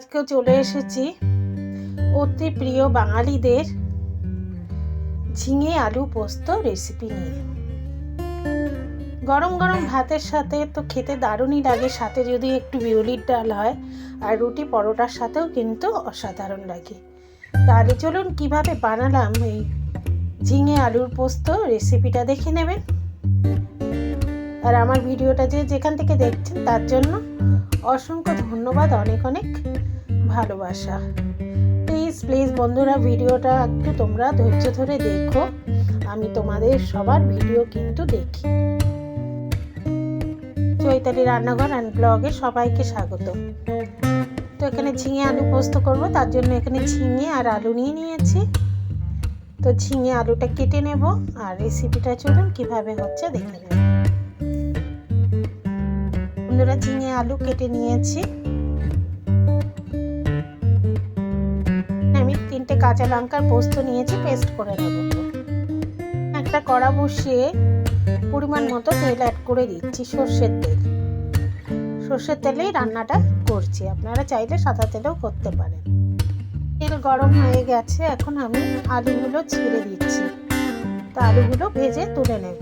আজকেও চলে এসেছি অতি প্রিয় বাঙালিদের ঝিঙে আলু পোস্ত রেসিপি নিয়ে। গরম গরম ভাতের সাথে তো খেতে দারুণই লাগে, সাথে যদি একটু বিউলির ডাল হয় আর রুটি পরোটার সাথেও কিন্তু অসাধারণ লাগে। তাহলে চলুন কীভাবে বানালাম এই ঝিঙে আলুর পোস্ত রেসিপিটা দেখে নেবেন। আর আমার ভিডিওটা যে যেখান থেকে দেখছেন তার জন্য অসংখ্য ধন্যবাদ, অনেক অনেক ভালোবাসা। প্লিজ প্লিজ বন্ধুরা, ভিডিওটা একটু তোমরা ধৈর্য ধরে দেখো। আমি তোমাদের সবার ভিডিও কিন্তু দেখি। চৈতালি রান্নাঘর অ্যান্ড ব্লগে সবাইকে স্বাগত। তো এখানে ঝিঙে আলু পোস্ত করব, তার জন্য এখানে ঝিঙে আর আলু নিয়ে নিয়েছি। তো ঝিঙে আলুটা কেটে নেব, আর রেসিপিটা চলুন কীভাবে হচ্ছে দেখে নেব। বন্ধুরা ঝিঙে আলু কেটে নিয়েছি। আমি তিনটে কাঁচা লঙ্কার পোস্ত নিয়েছি, পেস্ট করে নেব। একটা কড়া বসিয়ে পরিমাণ মতো তেল অ্যাড করে দিচ্ছি, সর্ষের তেল। সর্ষের তেলেই রান্নাটা করছি। আপনারা চাইলে সাদা তেলেও করতে পারেন। তেল গরম হয়ে গেছে, এখন আমি আলুগুলো ছেড়ে দিচ্ছি। তো আলুগুলো ভেজে তুলে নেব।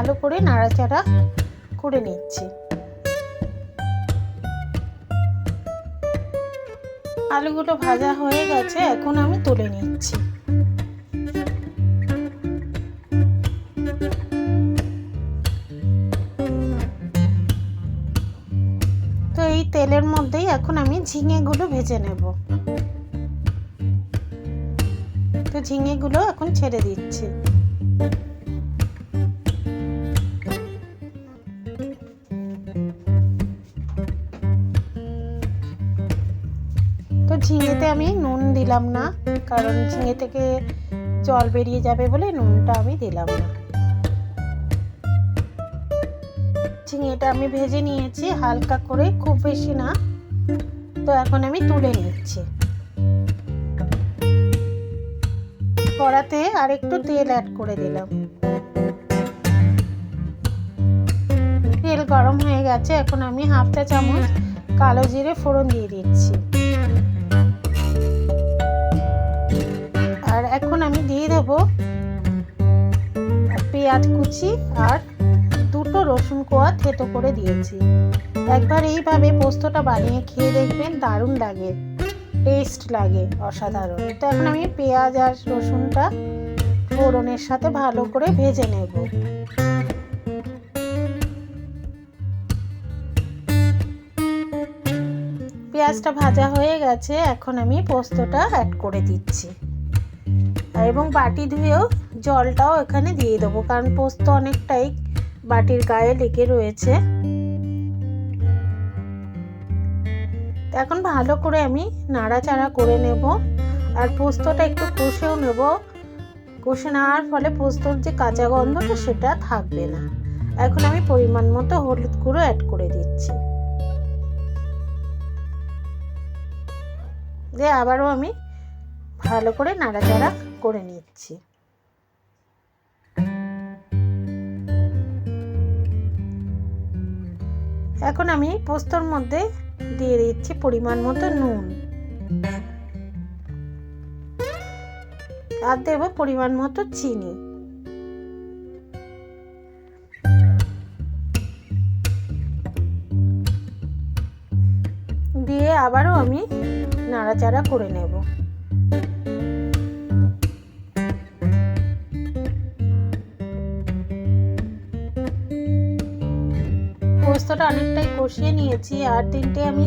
ভালো করে নাড়াচাড়া করে নিচ্ছি। আলুগুলো ভাজা হয়ে গেছে, এখন আমি তুলে নিচ্ছি। তো এই তেলের মধ্যেই এখন আমি ঝিঙেগুলো ভেজে নেব। তো ঝিঙেগুলো এখন ছেড়ে দিচ্ছি। ঝিঙেতে আমি নুন দিলাম না, কারণ ঝিঙে থেকে জল বেরিয়ে যাবে বলে নুনটা আমি দিলাম না। ঝিঙেটা আমি ভেজে নিয়েছি, হালকা করে, খুব বেশি না। তো এখন আমি তুলে নিচ্ছি। কড়াতে আর একটু তেল অ্যাড করে দিলাম। তেল গরম হয়ে গেছে, এখন আমি হাফ চা চামচ কালো জিরে ফোড়ন দিয়ে দিচ্ছি। এখন আমি দিয়ে দেবো পেঁয়াজ কুচি আর দুটো রসুন কোয়া থেতো করে দিয়েছি। একবার এইভাবে পোস্তটা বানিয়ে খেয়ে দেখবেন দারুণ লাগে টেস্ট লাগে অসাধারণ। তো এখন আমি পেঁয়াজ আর রসুনটা ফোড়নের সাথে ভালো করে ভেজে নেব। পেঁয়াজটা ভাজা হয়ে গেছে, এখন আমি পোস্তটা অ্যাড করে দিচ্ছি। এবং বাটি ধুয়েও জলটাও এখানে দিয়ে দেবো, কারণ পোস্ত অনেকটাই বাটির গায়ে লেগে রয়েছে। এখন ভালো করে আমি নাড়াচাড়া করে নেব, আর পোস্তটা একটু কষেও নেব। কষে নেওয়ার ফলে পোস্তর যে কাঁচা গন্ধটা সেটা থাকবে না। এখন আমি পরিমাণ মতো হলুদ গুঁড়ো অ্যাড করে দিচ্ছি। দিয়ে আবারও আমি ভালো করে নাড়াচাড়া করে নিচ্ছি। এখন আমি পোস্তর মধ্যে দিয়ে দিচ্ছি পরিমাণ মতো নুন। আর দেবো পরিমাণ মতো চিনি। দিয়ে আবারও আমি নাড়াচাড়া করে নেব। পোস্তটা অনেকটাই কষিয়ে নিয়েছি আর তিনটে আমি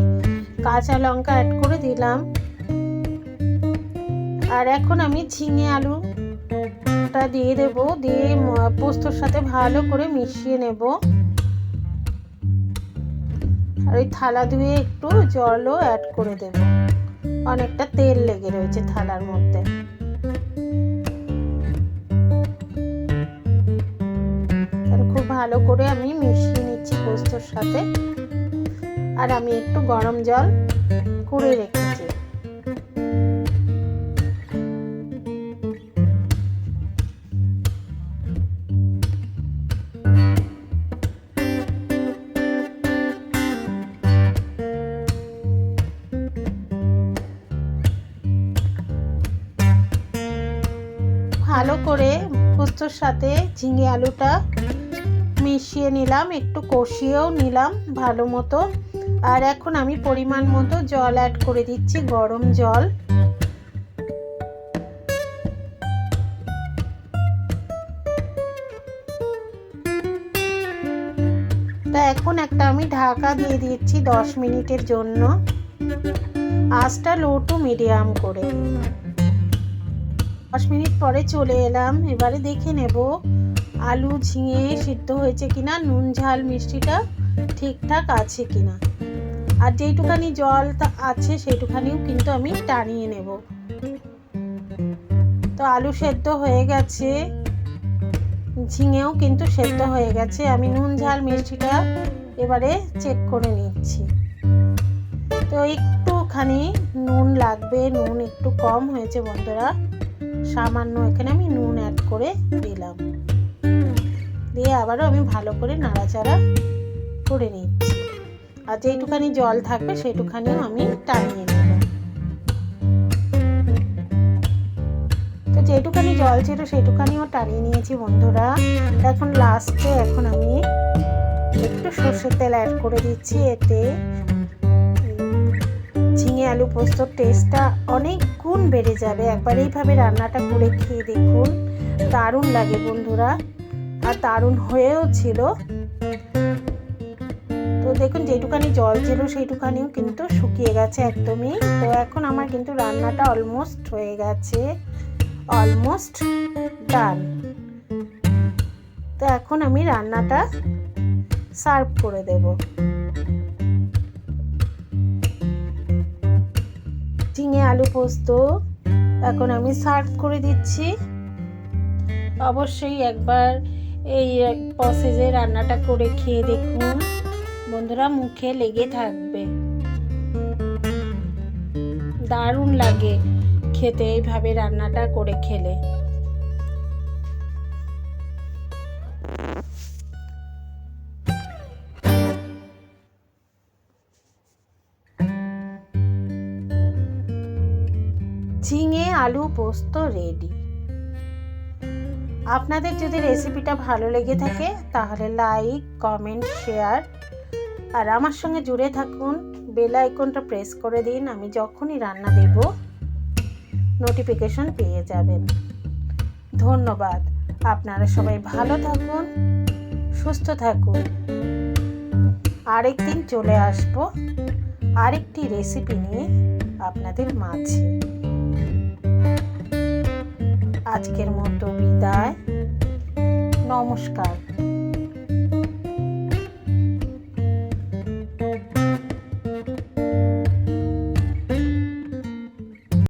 কাঁচা লঙ্কা অ্যাড করে দিলাম। আর এখন আমি ঝিঙে আলুটা দিয়ে দেব, দিয়ে পোস্তর সাথে ভালো করে মিশিয়ে নেব। আর ওই থালা ধুয়ে একটু জলও অ্যাড করে দেব। অনেকটা তেল লেগে রয়েছে থালার মধ্যে। খুব ভালো করে আমি সাথে। আর আমি একটু গরম জল করে রেখেছে। ভালো করে পোস্তর সাথে ঝিঙে আলুটা মিশিয়ে নিলাম, একটু কষিয়েও নিলাম ভালো মতো। আর এখন আমি পরিমাণ মতো জল অ্যাড করে দিচ্ছি, গরম জল। তা এখন একটা আমি ঢাকা দিয়ে দিচ্ছি দশ মিনিটের জন্য। আঁচটা লো টু মিডিয়াম করে। দশ মিনিট পরে চলে এলাম, এবারে দেখে নেব আলু ঝিঙে সিদ্ধ হয়েছে কিনা, নুন, ঝাল, মিষ্টিটা ঠিকঠাক আছে কিনা। আর যেইটুখানি জল আছে, সেইটুখানিও কিন্তু আমি টানিয়ে নেব। তো আলু সেদ্ধ হয়ে গেছে। ঝিঙেও কিন্তু সেদ্ধ হয়ে গেছে। আমি নুন, ঝাল, মিষ্টিটা এবারে চেক করে নিচ্ছি। তো একটুখানি নুন লাগবে, নুন একটু কম হয়েছে বন্ধুরা। সামান্য এখানে আমি নুন অ্যাড করে দিলাম। দিয়ে আবারও আমি ভালো করে নাড়াচাড়া করে নিচ্ছি। আর যেইটুখানি জল থাকবে সেইটুখানিও আমি টানিয়ে নেব। তো যেটুখানি জল ছিল সেইটুখানিও টানিয়ে নিয়েছি বন্ধুরা। এখন লাস্টে এখন আমি একটু সর্ষের তেল অ্যাড করে দিচ্ছি, এতে ঝিঙে আলু পোস্তর টেস্টটা অনেক গুণ বেড়ে যাবে। একবার এইভাবে রান্নাটা করে খেয়ে দেখুন। দারুণ লাগে বন্ধুরা। আর দারুণ হয়েও ছিল। তো দেখুন, যেটুকানি জল ছিল সেইটুকানিও কিন্তু শুকিয়ে গেছে একদমই। তো এখন আমার কিন্তু রান্নাটা অলমোস্ট হয়ে গেছে। অলমোস্ট ডান তো এখন আমি রান্নাটা সার্ভ করে দেব। ঝিঙে আলু পোস্ত এখন আমি সার্ভ করে দিচ্ছি। অবশ্যই একবার এই প্রসেসে রান্নাটা করে খেয়ে দেখুন। বন্ধুরা, মুখে লেগে থাকবে। দারুণ লাগে খেতে এইভাবে রান্নাটা করে খেলে। ঝিঙে, আলু পোস্ত রেডি। আপনাদের যদি রেসিপিটা ভালো লেগে থাকে, তাহলে লাইক কমেন্ট শেয়ার আর আমার সঙ্গে জুড়ে থাকুন। বেল আইকনটা প্রেস করে দিন, আমি যখনই রান্না দেব নোটিফিকেশন পেয়ে যাবেন। ধন্যবাদ। আপনারা সবাই ভালো থাকুন, সুস্থ থাকুন। আরেকদিন চলে আসব, আরেকটি রেসিপি নিয়ে আপনাদের মাঝে। আজকের মতো বিদায়। নমস্কার।